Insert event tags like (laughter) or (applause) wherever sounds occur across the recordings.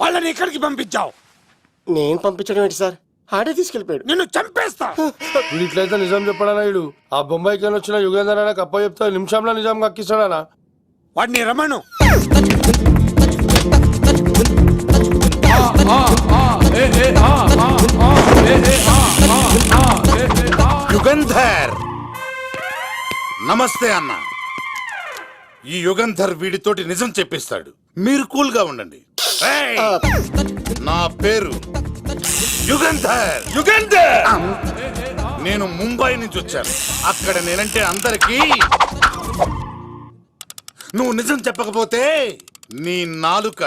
వాళ్ళని ఇక్కడికి పంపించావు. నేను పంపించడం ఏంటి సార్? ఆడే తీసుకెళ్ళిపోయాడు. నిన్ను చంపేస్తా. వీడు ఇట్లయితే నిజం చెప్పడానా వీడు ఆ బొంబాయికి వచ్చిన యుగేందర్ అన్న కప్ప చెప్తే నిమిషంలో నిజం కక్కిస్తాడానా వాడిని రమణు యుగంధర్. నమస్తే అన్న. ఈ యుగంధర్ వీడితోటి నిజం చెప్పిస్తాడు. మీరు కూల్గా ఉండండి. ఏయ్! నా పేరు యుగంధర్. యుగంధర్! నేను ముంబై నుంచి వచ్చాను. అక్కడ నేనంటే అందరికీ నువ్వు నిజం చెప్పకపోతే నీ నాలుక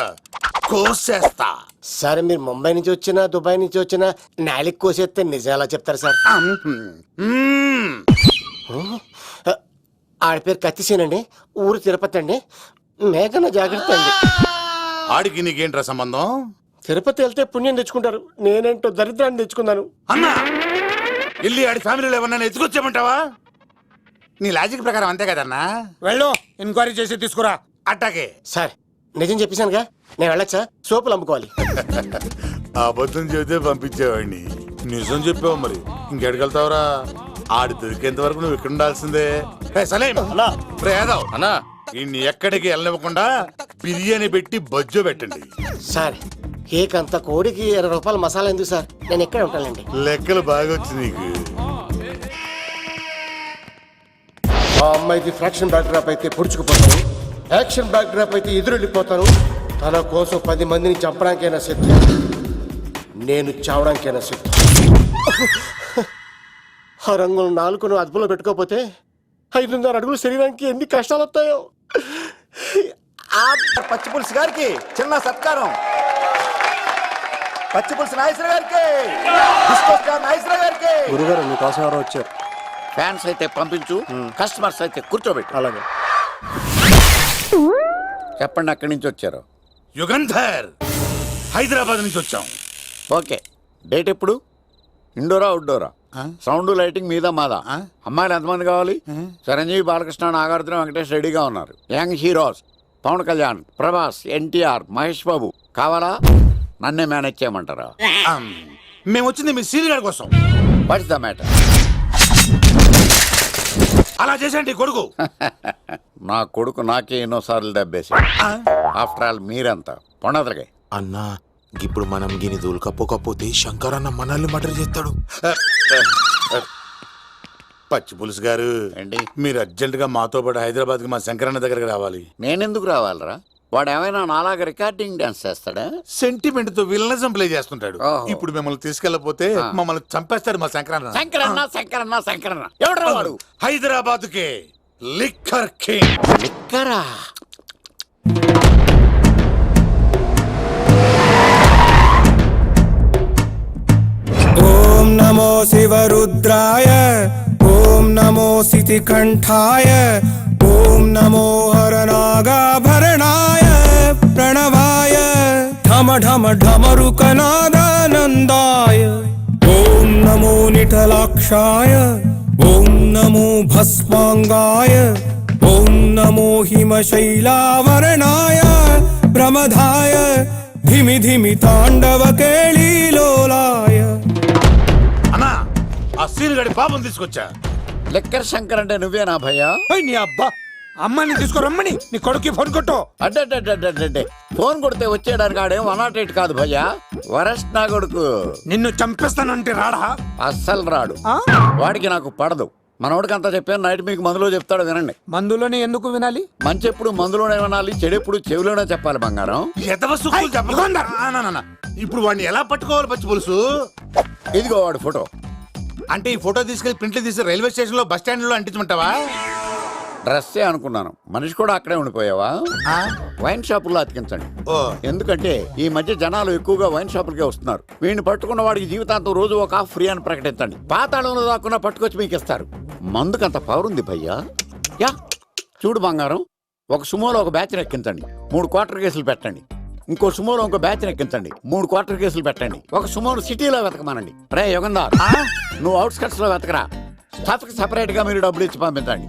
కోసేస్తా. సార్ మీరు ముంబై నుంచి వచ్చినా దుబాయ్ నుంచి వచ్చినా నాలిక్ కోసేస్తే నిజం ఎలా చెప్తారు సార్? మ్మ్. ఆడ పేరు కత్తిసేనండి. ఊరు తిరుపతి అండి. మేఘన జాగ్రత్త అండి. ఆడికి నీకేంట్రా సంబంధం? తిరుపతి వెళ్తే పుణ్యం తెచ్చుకుంటారు. నేనేంటో దరిద్రాన్ని తెచ్చుకున్నాను అన్నా! ఇల్లి ఆడి ఫ్యామిలీలో ఎవరన్నా ఎత్తుకొచ్చామంటావా నీ లాజిక్ ప్రకారం అంతే కదన్నా? వెళ్ళు ఎంక్వైరీ చేసి తీసుకురా. అట్టాకే సార్ నిజం చెప్పేశానుగా? నేను వెళ్ళచ్చా? సోపులు అమ్ముకోవాలి. అబద్ధం చెబితే పంపించేవాడిని. నిజం చెప్పావు మరి. ఇంకెడగలుగుతావురా ఆడి దొరికేంత వరకు నువ్వు ఇక్కడ ఉండాల్సిందే. ఏ, సలేం! రే, యాదవ్. అన్నా! ఈయన్ని ఎక్కడికి వెళ్ళనివ్వకుండా బిర్యానీ పెట్టి బజ్జో పెట్టండి. సార్ కేక్ అంత కోడికి ఇరవై రూపాయల మసాలా ఎందుకు సార్? నేను ఎక్కడ ఉంటానండి లెక్కలు బాగా వచ్చి నీకు. ఆ అమ్మాయిది ఫ్రాక్షన్ బ్యాక్ డ్రాప్ అయితే పొడుచుకుపోతాను. యాక్షన్ బ్యాక్ డ్రాప్ అయితే ఎదురెళ్ళిపోతాను. తన కోసం పది మందిని చంపడానికైనా సిద్ధం నేను చావడానికైనా సిద్ధం ఆ రంగులు నాలుగును అదుపులో పెట్టుకోకపోతే ఐదున్నర అడుగులు శరీరానికి ఎన్ని కష్టాలు వస్తాయో ఆ పచ్చి పులుసు గారికి చిన్న సత్కారం. పచ్చి పులుసు నాగేశ్వర గారికి డిస్కో స్టార్ నాగేశ్వర గారికి. గురుగారు మీకోసం ఎవరో వచ్చారు. ఫ్యాన్స్ అయితే పంపించు కస్టమర్స్ అయితే కూర్చోబెట్టు. అలాగే. చెప్పండి అక్కడి నుంచి వచ్చారు? యుగంధర్ హైదరాబాద్ నుంచి వచ్చాం. ఓకే. డేట్ ఎప్పుడు? ఇండోరా అవుట్డోరా? సౌండ్ లైటింగ్ మీద మాదా? అమ్మాయిలు ఎంతమంది కావాలి? చిరంజీవి బాలకృష్ణ నాగార్జున వెంకటేష్ రెడీగా ఉన్నారు. Young heroes Pawan Kalyan Prabhas NTR Mahesh Babu కావాలా? నన్నే మేనేజ్ చేయమంటారా? మేము వచ్చింది మీ సీనియర్ గారి కోసం. వాట్స్ ద మ్యాటర్ అలా చేసేయండి కొడుకు. (laughs) నా కొడుకు నాకే ఎన్నోసార్లు దెబ్బేసి. ఆఫ్టర్ ఆల్ మీరంతా? పొండదలకే. అన్నా ఇప్పుడు మనం గిని దూలకపోకపోతే శంకర్ అన్న మనల్ని మర్డర్ చేస్తాడు. పచ్చి పులుసు గారు ఏంటి? మీరు అర్జెంట్గా మాతో పాటు హైదరాబాద్కి మా శంకరన్న దగ్గరికి రావాలి. నేనెందుకు రావాలరా? వాడు ఏమైనా నాలాగా రికార్డింగ్ డాన్స్ చేస్తాడా? సెంటిమెంట్తో విలనిజం ప్లే చేస్తుంటాడు. ఓహో. ఇప్పుడు మిమ్మల్ని తీసుకెళ్ళపోతే మమ్మల్ని చంపేస్తాడు మా శంకరన్న. శంకరన్న శంకరన్న శంకరన్న. ఎవడు వాడు? హైదరాబాద్ కే లిక్కర్ కింగ్. లిక్కరా? शिवरुद्राय ॐ नमो सितिकण्ठाय ॐ नमो हरनागाभरणाय प्रणवाय ढम ढम ढमरुकनादानन्दाय ॐ नमो निटलाक्षाय ॐ नमो भस्माङ्गाय ॐ नमो हिमशैलावरणाय प्रमधाय धिमि धिमि ताण्डवकेळीलोलाय ఆ సీన్ గడి పాపం తీసుకొచ్చా? లిక్కర్ శంకర్ అంటే నువ్వేనా భయ్యా? ఓయ్ నీ అబ్బా! అమ్మని తీసుకురమ్మని నీ కొడుక్కి ఫోన్ కొట్టు. అడ్డే ఫోన్ కొడితే వచ్చేయడానికి ఆడేం వన్ నాట్ ఎయిట్ కాదు భయ్యా. వరస్ట్ నా కొడుకు. నిన్ను చంపేస్తానంటే రాడా? అస్సలు రాడు. వాడికి నాకు పడదు. మనోడికి అంతా చెప్పాను నైట్ మీకు మందులో చెప్తాడు వినండి. మందులోనే ఎందుకు వినాలి? మంచి ఎప్పుడు మందులోనే వినాలి చెడెప్పుడు చెవిలోనే చెప్పాలి బంగారం. ఎదవ సుక్కులు చెప్పకుండా ఇప్పుడు వాడిని ఎలా పట్టుకోవాలి పచ్చి పులుసు? ఇదిగో వాడు ఫోటో. అంటే ఈ ఫోటో తీసుకెళ్ళి ప్రింట్లు తీసి రైల్వే స్టేషన్లో బస్ స్టాండ్లో అంటించమంటావా? డ్రెస్సే అనుకున్నాను. మనిషి కూడా అక్కడే ఉండిపోయావా? వైన్ షాపుల్లో అతికించండి. ఓ. ఎందుకంటే ఈ మధ్య జనాలు ఎక్కువగా వైన్ షాపులకే వస్తున్నారు. వీడిని పట్టుకున్న వాడికి జీవితాంతం రోజు ఒక ఆఫ్ ఫ్రీ అని ప్రకటించండి. పాతాళంలో దాక్కున్నా పట్టుకొచ్చి మీకు ఇస్తారు. మందుకంత పవర్ ఉంది భయ్యా. యా చూడు బంగారం. ఒక సుమోలో ఒక బ్యాచ్ ఎక్కించండి. మూడు క్వార్టర్ కేసులు పెట్టండి. ఇంకో సుమోలో ఇంకో బ్యాచ్ ఎక్కించండి మూడు క్వార్టర్ కేసులు పెట్టండి. ఒక సుమోను సిటీలో వెతకమానండి. రే యుగంధర్ నువ్వు అవుట్స్కట్స్లో వెతకరా. స్టాఫ్కి సెపరేట్గా మీరు డబ్బులు ఇచ్చి పంపించండి.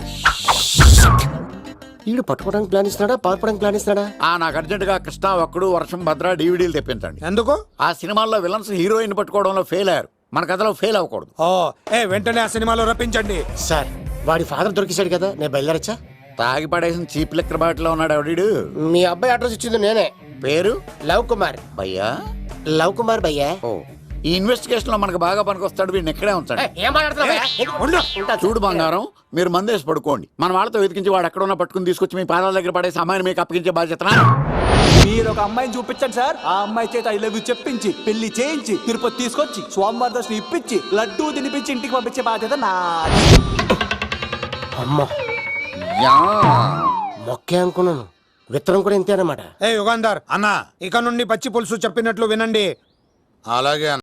వీడు పట్టుకోవడానికి ప్లాన్ ఇస్తున్నాడా? పారిపోవడానికి ప్లాన్ ఇస్తున్నాడా? ఆ నాకు అర్జెంటుగా కృష్ణ ఒక్కడు వర్షం భద్ర డీవీడీలు తెప్పించండి. ఎందుకు? ఆ సినిమాల్లో విలన్స్ హీరోయిన్ పట్టుకోవడంలో ఫెయిల్ అయ్యారు. మన కథలో ఫెయిల్ అవ్వకూడదు. ఓ ఏ వెంటనే ఆ సినిమాలో రప్పించండి. సార్ వాడి ఫాదర్ దొరికేశాడు కదా నేను బయలుదేరచ్చా? తాగి పడేసిన చీప్ లెక్కర్ బాటిలో ఉన్నాడు ఎవడీడు? మీ అబ్బాయి అడ్రస్ ఇచ్చింది నేనే. పేరు? లవ్ కుమార్. భయ్యా? లవ్ కుమార్ భయ్యా. ఓ. ఈ ఇన్వెస్టిగేషన్లో మనకు బాగా పనికొస్తాడు వీడిని ఎక్కడే ఉంచండి. ఏం మాట్లాడుతున్నావు చూడు బంగారం మీరు మందేసి పడుకోండి. మన వాళ్ళతో వెతికించి వాడు ఎక్కడ ఉన్నా పట్టుకుని తీసుకొచ్చి మీ పాదాల దగ్గర పడేసి అమ్మాయిని మీకు అప్పగించే బాధ్యత మీరు ఒక అమ్మాయిని చూపించండి సార్. ఆ అమ్మాయి చేత ఐ లవ్ చెప్పించి పెళ్ళి చేయించి తిరుపతి తీసుకొచ్చి స్వామివారి దర్శనం ఇప్పించి లడ్డూ తినిపించి ఇంటికి పంపించే బాధ్యత నాది అమ్మ. మొక్కే అనుకున్నాను. విత్తనం కూడా ఇంతే అన్నమాట. ఏ యుగాంధర్ అన్నా ఇక నుండి పచ్చి పులుసు చెప్పినట్లు వినండి. అలాగే అన్న.